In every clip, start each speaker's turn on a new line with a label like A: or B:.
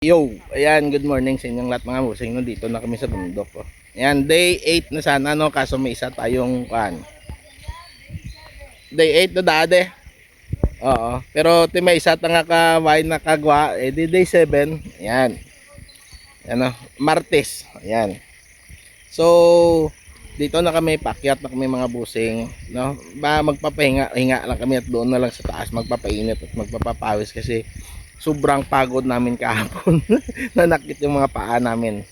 A: Yo, ayan, good morning sa inyong lahat mga musing. No, dito na kami sa bundok. Oh. Ayan, day 8 na sana, no? Kaso may isa tayong, kan. Day 8 na dade. Oo. Pero ti may isa tanga ka why nakagwa, eh di day 7. Ayan. Ayan, oh, Martes. Ayan. So, dito na kami pakyat na kami mga busing, no? Ba magpapahinga, hinga lang kami at doon na lang sa taas magpapainit at magpapapawis kasi sobrang pagod namin kahapon. Nanakit yung mga paa namin.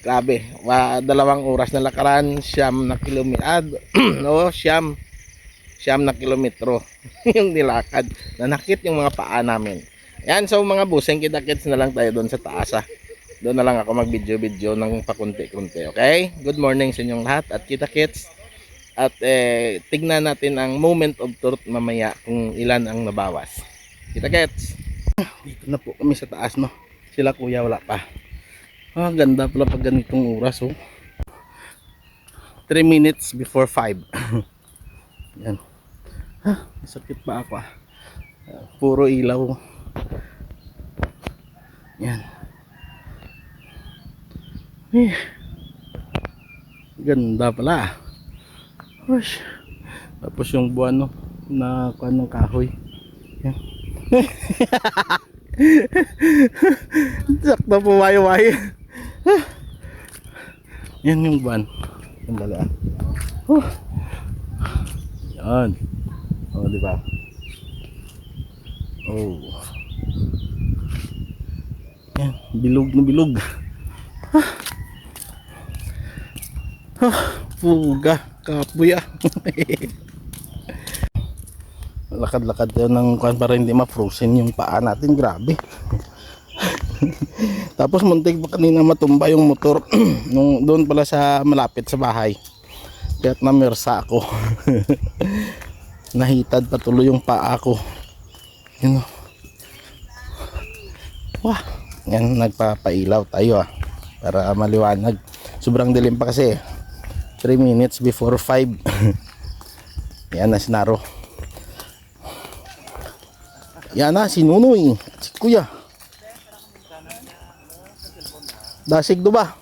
A: Grabe, wa, dalawang oras na lakaran, siyam na kilometro, ah, no, siyam, siyam na kilometro yung nilakad. Nanakit yung mga paa namin. Yan, so mga busing, kita-kits na lang tayo doon sa taas ah. Doon na lang ako mag-video-video ng pakunti-kunti, okay? Good morning sa inyong lahat at kita-kits. At eh, tignan natin ang moment of truth mamaya kung ilan ang nabawas. Kita-kits! Dito na po kami sa taas, no? Sila kuya wala pa. Ah, ganda pala pag ganitong oras, oh. 3 minutes before 5. Yan. Ah, sakit pa ako, ah. Ah, Puro ilaw. Yan. Eh. Ganda pala. Ush. Tapos yung buwan, no? Na kuha ng kahoy. Yan. Sakto po wayo-wayo. Yan yung van. Yung balaan. Huh. Yan. O, di ba? Oh. Yan, bilog na bilog. Ah. Ah, puga, kapuya. lakad-lakad yun ng kuan para hindi ma-frozen yung paa natin. Grabe. Tapos muntik pa kanina matumba yung motor. Nung doon pala sa malapit sa bahay. Kaya't namersa ako. Nahitad patuloy yung paa ko. Yun o wah. Yan nagpapailaw tayo ah. Para maliwanag. Sobrang dilim pa kasi 3 minutes before 5 yan na sinaro yan na, si Nunoy. Si Kuya. Dasig do ba?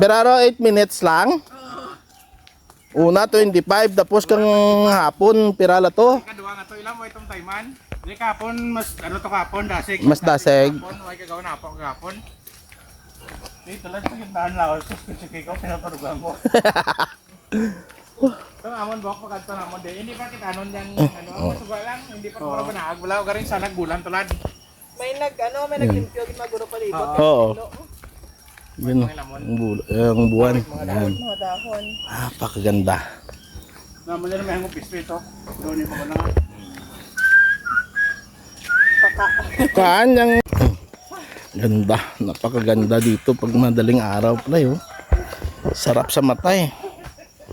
A: Beraro 8 minutes lang. Una 25 tapos kang hapon pirala to.
B: Kadua nga to ilang mo itong tayman. Di kapon mas ano to kapon dasig.
A: Mas dasig.
B: Kapon way kagawa na po kapon. Di tulad sa gintaan laos sus sige ko pinaparugan mo. Amon bok pagkadto namon de hindi pa kita anon yang ano ang suga lang hindi pa ko banaag wala ko garing sa nagbulan tulad.
C: May nag ano, may naglimpyo di maguro palibot.
A: Oo. Yun o. Ang, bul- ang buwan. Yan.
C: Mga dahon.
A: Ah, pakaganda.
B: Namon na may hangop pisto ito. Doon ni pa ko na.
C: Paka.
A: Kaan yung... Ganda. Napakaganda dito pag madaling araw pala yun. Sarap sa mata eh.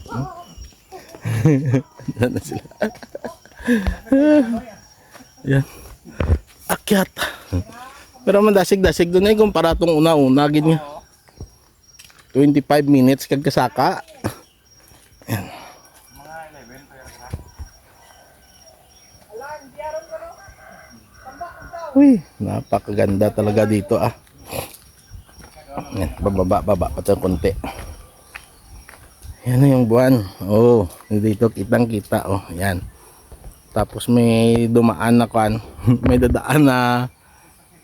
A: Hmm? Yan na sila. Yan. Akyat. Pero mandasig-dasig doon eh kumpara tong una-una ganyan. 25 minutes kagkasaka. Yan. Uy, napakaganda talaga dito ah. Yan, bababa, baba pa tayo konti. Yan yung buwan. Oh, dito kitang kita oh. Yan. Tapos may dumaan na kan, may dadaan na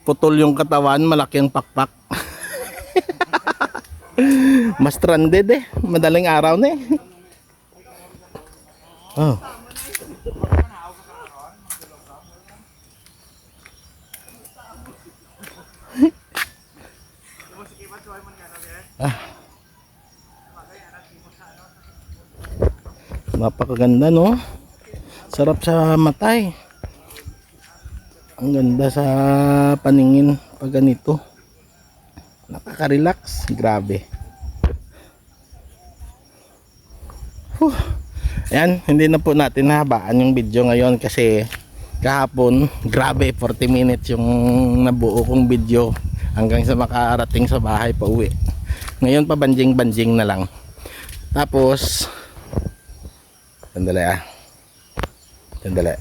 A: putol yung katawan, malaki ang pakpak. Mas stranded eh. Madaling araw na eh. Oh. Napakaganda no. Sarap sa matay. Ang ganda sa paningin pag ganito. Nakaka-relax. Grabe. Whew. Ayan, hindi na po natin nahabaan yung video ngayon kasi kahapon, grabe 40 minutes yung nabuo kong video hanggang sa makarating sa bahay pa uwi. Ngayon pa banjing-banjing na lang. Tapos, Sandali ah. Sandali.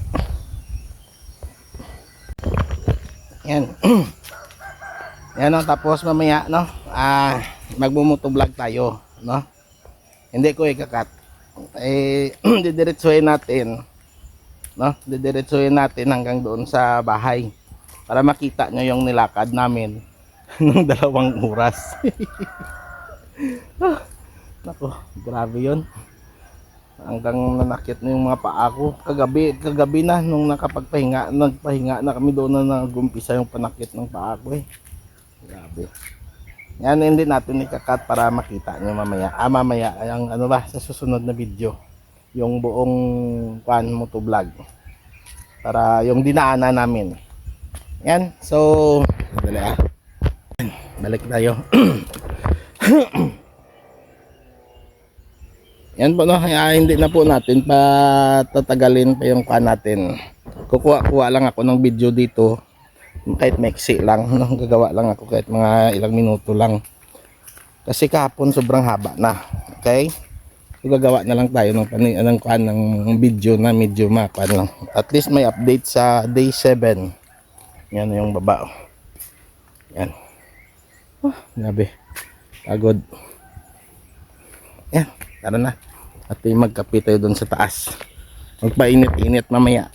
A: Yan. Yan no, tapos mamaya no, ah magmumoto vlog tayo, no. Hindi ko ikakat. Eh didiretsuhin natin. No, didiretsuhin natin hanggang doon sa bahay para makita nyo yung nilakad namin ng dalawang oras. Ah, Nako, grabe 'yon. Hanggang nanakit na yung mga paa ko. Kagabi, kagabi na nung nakapagpahinga, nagpahinga na kami doon na nagumpisa yung panakit ng paa ko eh. Grabe. Yan hindi natin ikakat para makita nyo mamaya. Ah, mamaya, ang ano ba, sa susunod na video. Yung buong kwan mo to vlog. Para yung dinaanan namin. Yan, so, dali ah. Balik tayo. Yan po no, kaya hindi na po natin patatagalin pa yung kwan natin. Kukuha-kuha lang ako ng video dito. Kahit maiksi lang, no? gagawa lang ako kahit mga ilang minuto lang. Kasi kahapon sobrang haba na. Okay? Gagawa na lang tayo ng, ng, kwan, ng video na medyo makwan lang. At least may update sa day 7. Yan yung baba. Yan. Oh, grabe. Pagod. Yan. Tara na. At magkape tayo doon sa taas. Magpainit-init mamaya.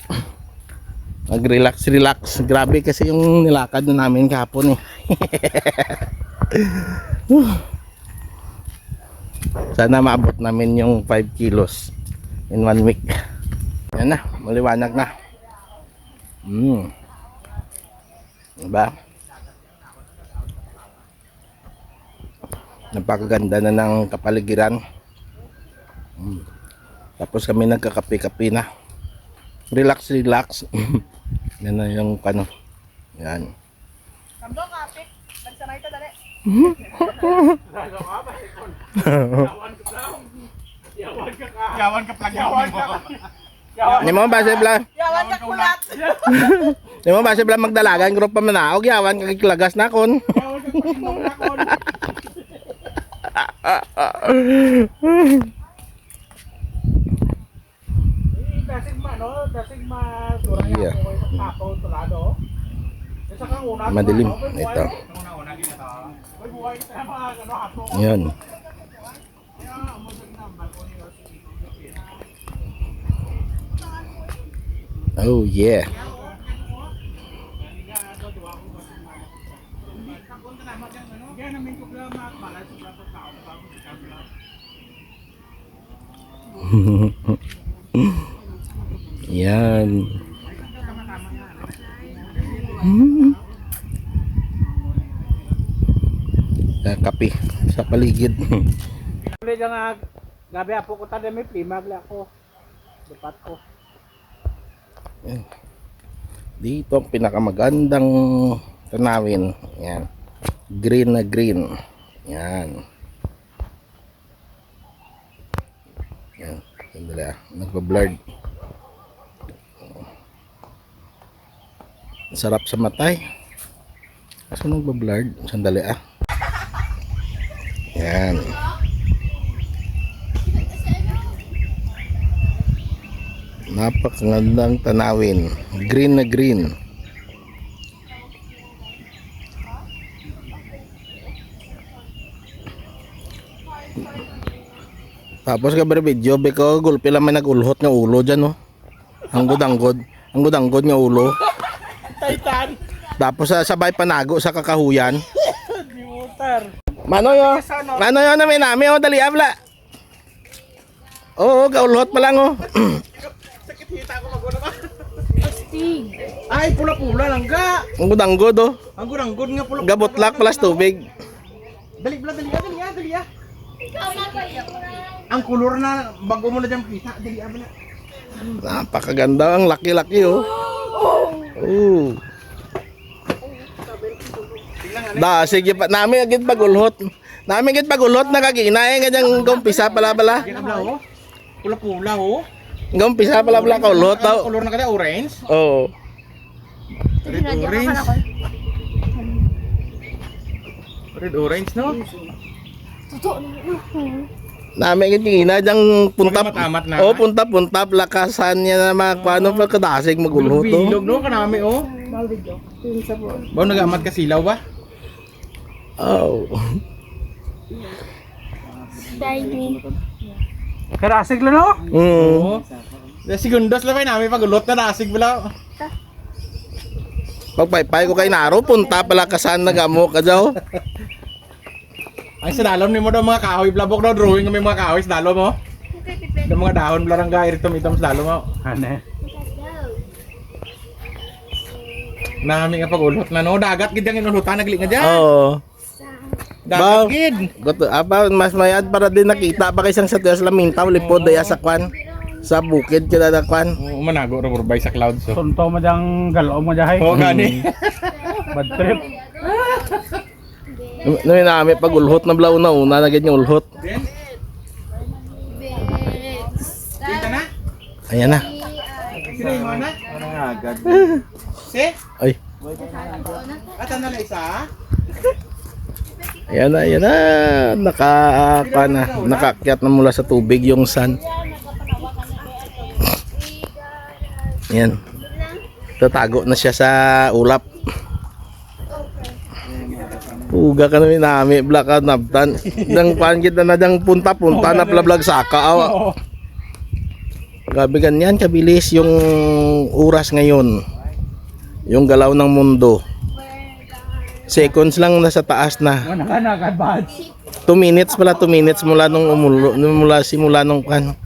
A: Mag-relax, relax. Grabe kasi yung nilakad na namin kahapon eh. Sana maabot namin yung 5 kilos in one week. Yan na, maliwanag na. Mm. Diba? Napakaganda na ng kapaligiran. Mm. Tapos kami nagkakape-kape na. Relax, relax. Yan na yung ano. Yan.
C: Kamdo kapit. Nagsanay ta dali.
B: Yawan ka plag yawan ka.
A: Ni mo ba si Bla?
C: Yawan ka kulat.
A: Ni mo ba si Bla magdalagan grupo pa manaog yawan kagiklagas na kon.
B: Yawan ka pag nakon. Eh, dasig ma no, dasig ma turang
A: Yeah.
B: ako tulado.
A: Madilim. Ito.
B: Ta mga ano.
A: Yan. Oh yeah.
B: Yan namin ko lang makalay sa dapat tao bago sa kamera.
A: Yan. Hmm. Kape sa paligid.
B: Uli dyan nga, gabi apo ko tada may plimag lang ako. Dapat ko.
A: Dito ang pinakamagandang tanawin. Yan. Green na green. Yan. Yan. Sandali ah. Nagpa-blurred. Sarap sa matay. Kaso nagpa-blurred. Sandali ah. Yan. Napakagandang tanawin. Green na green. Tapos ka video, beko gulpi lang may nagulhot nga ulo dyan, no? Anggod-anggod. Anggod-anggod nga ulo.
B: Titan!
A: Tapos sa sabay panago sa kakahuyan.
B: Di motor.
A: Mano yo? Mano yo na may nami, oh, dali abla. Oo, gaulhot pa lang, oh.
B: Sakit hita ko mag ba? Ay, pula-pula lang ga.
A: Anggod-anggod, oh.
B: Ang gurang-gud nga pula.
A: Gabotlak plus tubig.
B: Dali bla, dali ah, dali ah, dali ah. Ang kulor na bago mo na dyan kita, dali ah bala.
A: Napakaganda ang laki-laki oh. Oh. Da, sige pa namin agad pagulhot. Namin agad pagulhot nakagina eh ganyang gumpisa pala pala.
B: Oh. Pula-pula oh.
A: Gumpisa pala pala kaulhot
B: Ang
A: daw.
B: kulor na kada orange.
A: Oh.
B: Red orange. Red orange no?
A: Namin agad kina diyang punta.
B: Matamat na.
A: Oh, punta punta lakasan niya na mga paano pa kadasig magulhot oh.
B: Bilog no kanami oh. Ba nagamat ka silaw ba?
A: Oh.
B: Karasig lang no?
A: Mm.
B: Oo. Segundos lang namin pagulot na rasig bala.
A: Pagpaypay ko kay Naro, punta pala ka saan nagamo ka daw.
B: Ay sa dalom ni mo daw mga kahoy blabok daw drawing ng mga kahoy sa dalom mo. Ng mga dahon blarang ga iritom itom sa dalom mo. Ane. Nami nga pagulot na no dagat gid ang inulutan nagli nga diyan.
A: Oo. Bao.
B: Dagat gid.
A: Goto, apa mas mayad para din nakita pa kay isang sa Dios lamintaw lipod daya sa kwan. Sa bukid kita da kwan.
B: Oo manago burbay sa cloud so.
D: Sunto mo diyang galaw mo diyahay.
B: Oo gani.
D: Bad trip.
A: Nung nami pag ulhot na blaw na una na ganyan ulhot.
B: Na.
A: Ayan na.
B: Na? Si?
A: Ay.
B: Ata na lang isa.
A: Ayan na, ayan na. Naka, pa na, nakakyat na mula sa tubig yung sun. Ayan. Tatago na siya sa ulap. Uga ka namin nami, black out nabtan. Dang pan kita na dang punta-punta na plablag saka. Awa.
B: Oo.
A: Grabe ganyan, kabilis yung oras ngayon. Yung galaw ng mundo. Seconds lang nasa taas na. 2 minutes pala, 2 minutes mula nung umulo, mula simula nung kan.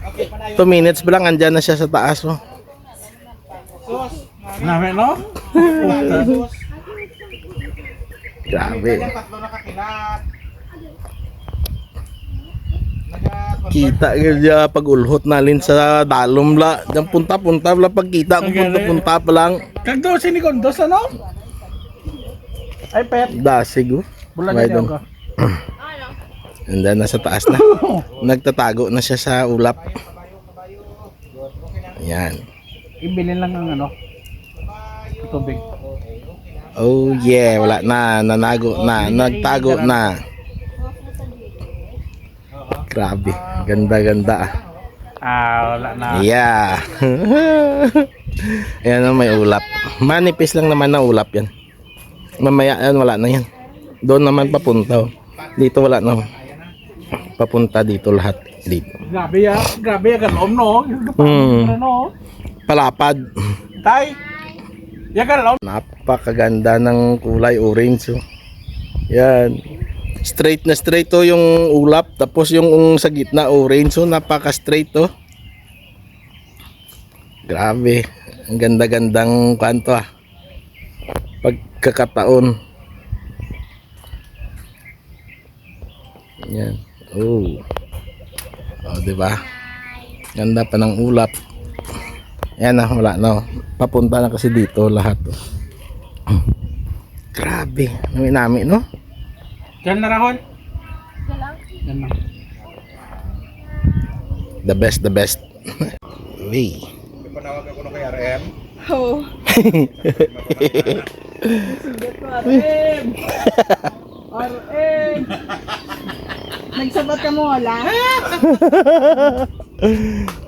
A: 2 minutes pa lang andyan na siya sa taas oh.
D: Namin no?
A: Grabe. Kita kaya pag ulhot nalin sa dalom la. Diyan punta-punta la pagkita ko punta-punta pa lang.
D: Kagdo sini kondos ano? Ay pet.
A: Dasig oh.
D: Bulan niya ka.
A: Andyan na sa taas na. Nagtatago na siya sa ulap. Ayan.
D: Ibilin lang ng ano. Tubig.
A: Oh yeah, wala na, nanago na, nagtago na. Grabe, ganda-ganda. ah.
D: Ah, wala na.
A: Yeah. Ayan ang may ulap. Manipis lang naman na ulap yan. Mamaya yan, wala na yan. Doon naman papunta. oh. Dito wala na. oh. Papunta dito lahat. Dito.
D: Grabe ya, grabe ya galom no. Yung
A: Hmm. Palapad.
D: Tay.
A: Napakaganda ng kulay orange. Oh. Yan. Straight na straight to yung ulap. Tapos yung um, sa gitna orange. So napaka straight to. Grabe. Ang ganda-gandang kanto ah. Pagkakataon. Yan. Oh. Oh, di ba? Ganda pa ng ulap. Yan na, wala na. Papunta na kasi dito lahat. oh. Grabe. Nami nami, no?
D: Diyan na rahon. Diyan na.
A: The best, the best. Uy.
B: Panawag ako na kay RM.
C: Oo. RM! RM! Nagsabat ka mo wala?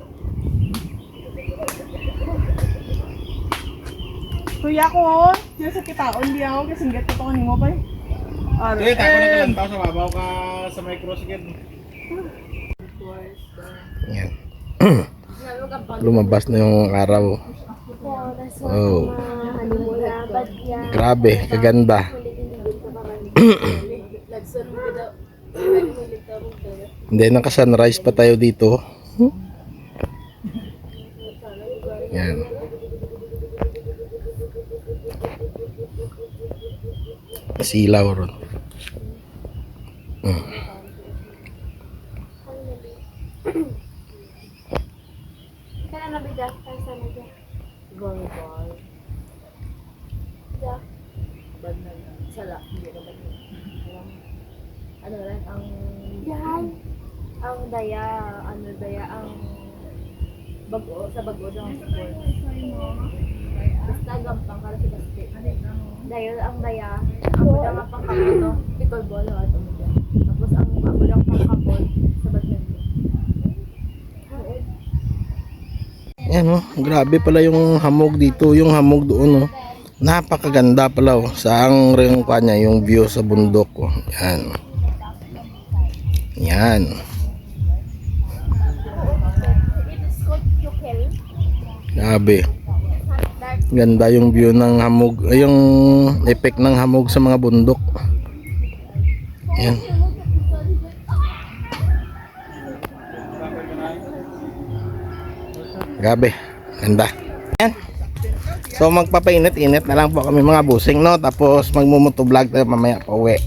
C: Kuya ko, yung sa kitaon di ako kasi gat ko to mo ba?
B: Eh, tako na
C: RM!
B: kalantaw sa babaw ka sa micro sige.
A: Yan. Lumabas na yung araw. Oh. Grabe, kaganda. Hindi, naka-sunrise pa tayo dito. Yan. Silaw ron. Mm.
E: Kaya na bida, kaya sana dyan. Volleyball. Dyan. Sala, hindi ka Ano lang, ang... Yan. Ang daya, ano daya, ang... Bago, sa bago ang sport. Basta gampang para sa basket. Dahil ang daya, ang buda nga pang kapulo, pickleball o ato mo dyan. Tapos ang ako lang pang kapol sa badminton.
A: Yan oh, grabe pala yung hamog dito, yung hamog doon oh. Napakaganda pala oh. Saan rin pa niya yung view sa bundok oh. Yan. Yan. Grabe. Ganda yung view ng hamog, yung effect ng hamog sa mga bundok. Yan. Grabe. Ganda. Yan. So magpapainit-init na lang po kami mga busing no tapos magmumoto vlog tayo mamaya pa uwi.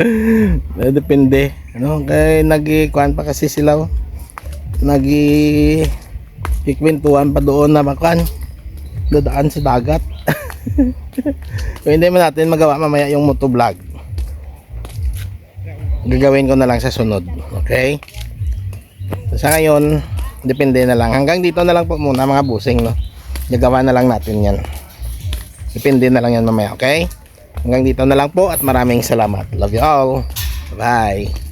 A: Eh, Depende. Ano, kay nagikuan pa kasi sila. oh. Nagi ikwentuhan pa doon na makan dadaan sa dagat. Kung hindi man natin magawa mamaya yung motovlog gagawin ko na lang sa sunod okay? Sa ngayon depende na lang. Hanggang dito na lang po muna mga busing no? Gagawa na lang natin yan. Depende na lang yan mamaya okay? Hanggang dito na lang po at maraming salamat. Love you all. Bye